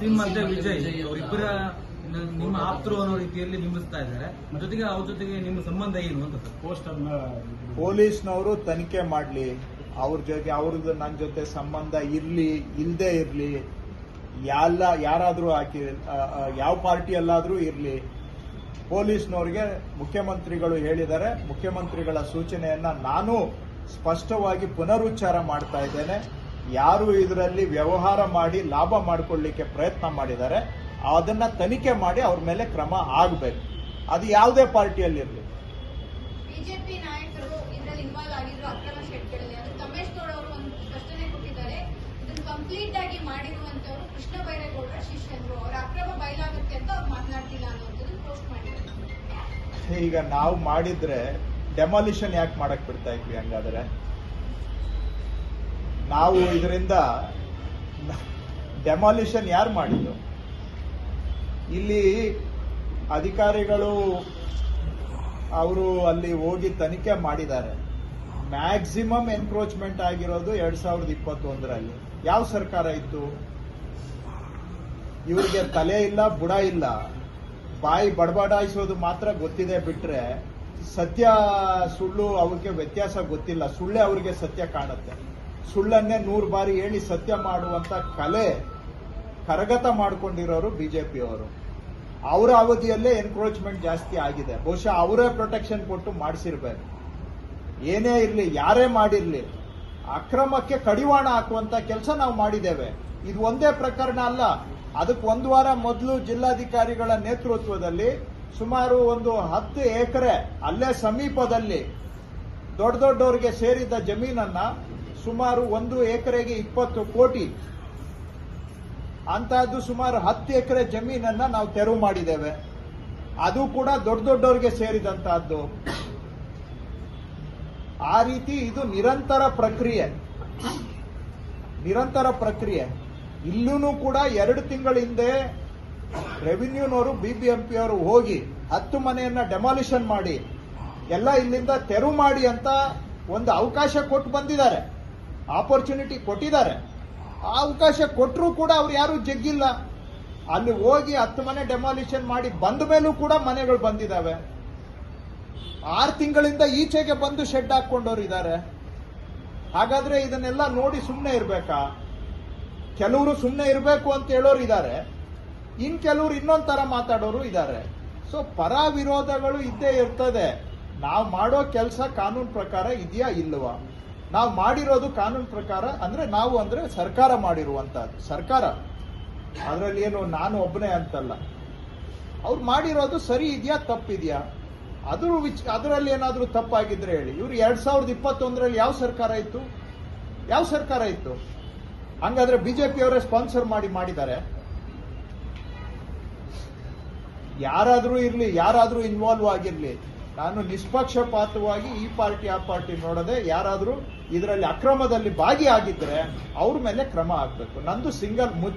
ವಸೀಂ ಮತ್ತೆ ವಿಜಯ್ ಅವರಿಬ್ಬರ ನಿಮ್ಮ ಆಪ್ತರು ಅನ್ನೋ ರೀತಿಯಲ್ಲಿ ಬಿಂಬಿಸ್ತಾ ಇದ್ದಾರೆ. ಜೊತೆಗೆ ಅವ್ರ ಜೊತೆಗೆ ನಿಮ್ಮ ಸಂಬಂಧ ಏನು ಅಂತ ಸರ್? ಪೋಸ್ಟರ್ನ ಪೊಲೀಸ್ನವರು ತನಿಖೆ ಮಾಡಲಿ. ಅವ್ರ ಜೊತೆ ಅವ್ರದ್ದು ನನ್ನ ಜೊತೆ ಸಂಬಂಧ ಇರ್ಲಿ ಇಲ್ಲದೆ ಇರ್ಲಿ. ಎಲ್ಲ ಯಾರಾದರೂ ಹಾಕಿ ಯಾವ ಪಾರ್ಟಿಯಲ್ಲಾದರೂ ಇರಲಿ. ಪೊಲೀಸ್ನವ್ರಿಗೆ ಮುಖ್ಯಮಂತ್ರಿಗಳು ಹೇಳಿದ್ದಾರೆ. ಮುಖ್ಯಮಂತ್ರಿಗಳ ಸೂಚನೆಯನ್ನ ನಾನು ಸ್ಪಷ್ಟವಾಗಿ ಪುನರುಚ್ಚಾರ ಮಾಡ್ತಾ ಇದ್ದೇನೆ. ಯಾರು ಇದರಲ್ಲಿ ವ್ಯವಹಾರ ಮಾಡಿ ಲಾಭ ಮಾಡಿಕೊಳ್ಳಿಕ್ಕೆ ಪ್ರಯತ್ನ ಮಾಡಿದ್ದಾರೆ ಅದನ್ನ ತನಿಖೆ ಮಾಡಿ ಅವ್ರ ಮೇಲೆ ಕ್ರಮ ಆಗಬೇಕು. ಅದು ಯಾವುದೇ ಪಾರ್ಟಿಯಲ್ಲಿರಲಿ. ಬಿಜೆಪಿ ನಾಯಕರು ಇದರಲ್ಲಿ ಇನ್ವಾಲ್ವ್ ಆಗಿದ್ರು ಅಕ್ರಮ ಶೆಟ್ಗಳಲ್ಲಿ ಅದು ತಮೇಶ್ ಗೌಡ ಅವರು ಒಂದು ಸ್ಪಷ್ಟನೆ ಕೊಟ್ಟಿದ್ದಾರೆ. ಇದನ್ನು ಕಂಪ್ಲೀಟ್ ಆಗಿ ಮಾಡಿರುವಂತವರು ಕೃಷ್ಣ ಬೈರೇಗೌಡರ ಶಿಷ್ಯರು ಅವರ. ಅಕ್ರಮ ಬಯಲಾಗುತ್ತೆ ಅಂತ ಅವ್ರು ಮಾತನಾಡ್ತಿಲ್ಲ ಅನ್ನೋದನ್ನು ಪೋಸ್ಟ್ ಮಾಡಿದ್ದಾರೆ. ಈಗ ನಾವು ಮಾಡಿದ್ರೆ ಡೆಮಾಲಿಷನ್ ಯಾಕೆ ಮಾಡಕ್ ಬಿಡ್ತಾ ಇದ್ವಿ ಹಂಗಾದ್ರೆ? ನಾವು ಇದರಿಂದ ಡೆಮಾಲಿಷನ್ ಯಾರು ಮಾಡಿದ್ದು? ಇಲ್ಲಿ ಅಧಿಕಾರಿಗಳು ಅವರು ಅಲ್ಲಿ ಹೋಗಿ ತನಿಖೆ ಮಾಡಿದ್ದಾರೆ. ಮ್ಯಾಕ್ಸಿಮಮ್ ಎನ್ಕ್ರೋಚ್ಮೆಂಟ್ ಆಗಿರೋದು ಎರಡ್ ಸಾವಿರದ ಇಪ್ಪತ್ತೊಂದರಲ್ಲಿ. ಯಾವ ಸರ್ಕಾರ ಇತ್ತು? ಇವರಿಗೆ ತಲೆ ಇಲ್ಲ, ಬುಡ ಇಲ್ಲ. ಬಾಯಿ ಬಡಬಡಾಯಿಸೋದು ಮಾತ್ರ ಗೊತ್ತಿದೆ ಬಿಟ್ರೆ ಸತ್ಯ ಸುಳ್ಳು ಅವ್ರಿಗೆ ವ್ಯತ್ಯಾಸ ಗೊತ್ತಿಲ್ಲ. ಸುಳ್ಳೇ ಅವ್ರಿಗೆ ಸತ್ಯ ಕಾಣುತ್ತೆ. ಸುಳ್ಳನ್ನೇ ನೂರು ಬಾರಿ ಹೇಳಿ ಸತ್ಯ ಮಾಡುವಂತ ಕಲೆ ಕರಗತ ಮಾಡ್ಕೊಂಡಿರೋರು ಬಿಜೆಪಿಯವರು. ಅವರ ಅವಧಿಯಲ್ಲೇ ಎನ್ಕ್ರೋಚ್ಮೆಂಟ್ ಜಾಸ್ತಿ ಆಗಿದೆ. ಬಹುಶಃ ಅವರೇ ಪ್ರೊಟೆಕ್ಷನ್ ಕೊಟ್ಟು ಮಾಡಿಸಿರ್ಬೇಕು. ಏನೇ ಇರಲಿ, ಯಾರೇ ಮಾಡಿರಲಿ, ಅಕ್ರಮಕ್ಕೆ ಕಡಿವಾಣ ಹಾಕುವಂತ ಕೆಲಸ ನಾವು ಮಾಡಿದ್ದೇವೆ. ಇದು ಒಂದೇ ಪ್ರಕರಣ ಅಲ್ಲ. ಅದಕ್ಕೆ ಒಂದು ವಾರ ಮೊದಲು ಜಿಲ್ಲಾಧಿಕಾರಿಗಳ ನೇತೃತ್ವದಲ್ಲಿ ಸುಮಾರು ಒಂದು ಹತ್ತು ಎಕರೆ ಅಲ್ಲೇ ಸಮೀಪದಲ್ಲಿ ದೊಡ್ಡ ದೊಡ್ಡವರಿಗೆ ಸೇರಿದ ಜಮೀನನ್ನ ಸುಮಾರು ಒಂದು ಎಕರೆಗೆ ಇಪ್ಪತ್ತು ಕೋಟಿ. ಅಂತಹದ್ದು ಸುಮಾರು ಹತ್ತು ಎಕರೆ ಜಮೀನನ್ನ ನಾವು ತೆರವು ಮಾಡಿದ್ದೇವೆ. ಅದು ಕೂಡ ದೊಡ್ಡ ದೊಡ್ಡವರಿಗೆ ಸೇರಿದಂತಹದ್ದು ಆ ರೀತಿ ಇದು ನಿರಂತರ ಪ್ರಕ್ರಿಯೆ. ನಿರಂತರ ಪ್ರಕ್ರಿಯೆ. ಇಲ್ಲೂ ಕೂಡ ಎರಡು ತಿಂಗಳ ಹಿಂದೆ ರೆವಿನ್ಯೂನವರು ಬಿಬಿಎಂಪಿ ಅವರು ಹೋಗಿ ಹತ್ತು ಮನೆಯನ್ನ ಡೆಮಾಲಿಷನ್ ಮಾಡಿ, ಎಲ್ಲ ಇಲ್ಲಿಂದ ತೆರವು ಮಾಡಿ ಅಂತ ಒಂದು ಅವಕಾಶ ಕೊಟ್ಟು ಬಂದಿದ್ದಾರೆ. ಆಪರ್ಚುನಿಟಿ ಕೊಟ್ಟಿದ್ದಾರೆ. ಆ ಅವಕಾಶ ಕೊಟ್ಟರೂ ಕೂಡ ಅವ್ರು ಯಾರು ಜಗ್ಗಿಲ್ಲ. ಅಲ್ಲಿ ಹೋಗಿ ಹತ್ತು ಮನೆ ಡೆಮಾಲಿಷನ್ ಮಾಡಿ ಬಂದ ಮೇಲೂ ಕೂಡ ಮನೆಗಳು ಬಂದಿದ್ದಾವೆ. ಆರು ತಿಂಗಳಿಂದ ಈಚೆಗೆ ಬಂದು ಶೆಡ್ ಹಾಕೊಂಡವ್ರು ಇದ್ದಾರೆ. ಹಾಗಾದ್ರೆ ಇದನ್ನೆಲ್ಲ ನೋಡಿ ಸುಮ್ಮನೆ ಇರಬೇಕಾ? ಕೆಲವರು ಸುಮ್ಮನೆ ಇರಬೇಕು ಅಂತ ಹೇಳೋರು ಇದ್ದಾರೆ. ಇನ್ ಕೆಲವರು ಇನ್ನೊಂದು ಥರ ಮಾತಾಡೋರು ಇದ್ದಾರೆ. ಸೊ ಪರ ವಿರೋಧಗಳು ಇದ್ದೇ ಇರ್ತದೆ. ನಾವು ಮಾಡೋ ಕೆಲಸ ಕಾನೂನು ಪ್ರಕಾರ ಇದೆಯಾ ಇಲ್ವಾ? ನಾವು ಮಾಡಿರೋದು ಕಾನೂನು ಪ್ರಕಾರ ಅಂದ್ರೆ ನಾವು ಅಂದ್ರೆ ಸರ್ಕಾರ ಮಾಡಿರುವಂತಹದ್ದು. ಸರ್ಕಾರ. ಅದರಲ್ಲಿ ಏನು ನಾನು ಒಬ್ಬನೇ ಅಂತಲ್ಲ. ಅವ್ರು ಮಾಡಿರೋದು ಸರಿ ಇದೆಯಾ, ತಪ್ಪಿದೆಯಾ? ಅದ್ರ ವಿಚ್ ಅದರಲ್ಲಿ ಏನಾದರೂ ತಪ್ಪಾಗಿದ್ರೆ ಹೇಳಿ. ಇವ್ರು ಎರಡ್ ಸಾವಿರದ ಇಪ್ಪತ್ತೊಂದರಲ್ಲಿ ಯಾವ ಸರ್ಕಾರ ಇತ್ತು? ಯಾವ ಸರ್ಕಾರ ಇತ್ತು? ಹಂಗಾದ್ರೆ ಬಿಜೆಪಿ ಅವರೇ ಸ್ಪಾನ್ಸರ್ ಮಾಡಿ ಮಾಡಿದ್ದಾರೆ. ಯಾರಾದರೂ ಇರ್ಲಿ, ಯಾರಾದರೂ ಇನ್ವಾಲ್ವ್ ಆಗಿರ್ಲಿ. ನಾನು ನಿಷ್ಪಕ್ಷಪಾತವಾಗಿ ಈ ಪಾರ್ಟಿ, ಆ ಪಾರ್ಟಿ ನೋಡದೆ ಯಾರಾದರೂ ಇದರಲ್ಲಿ ಅಕ್ರಮದಲ್ಲಿ ಭಾಗಿಯಾಗಿದ್ದರೆ ಅವ್ರ ಮೇಲೆ ಕ್ರಮ ಆಗಬೇಕು. ನಂದು ಸಿಂಗಲ್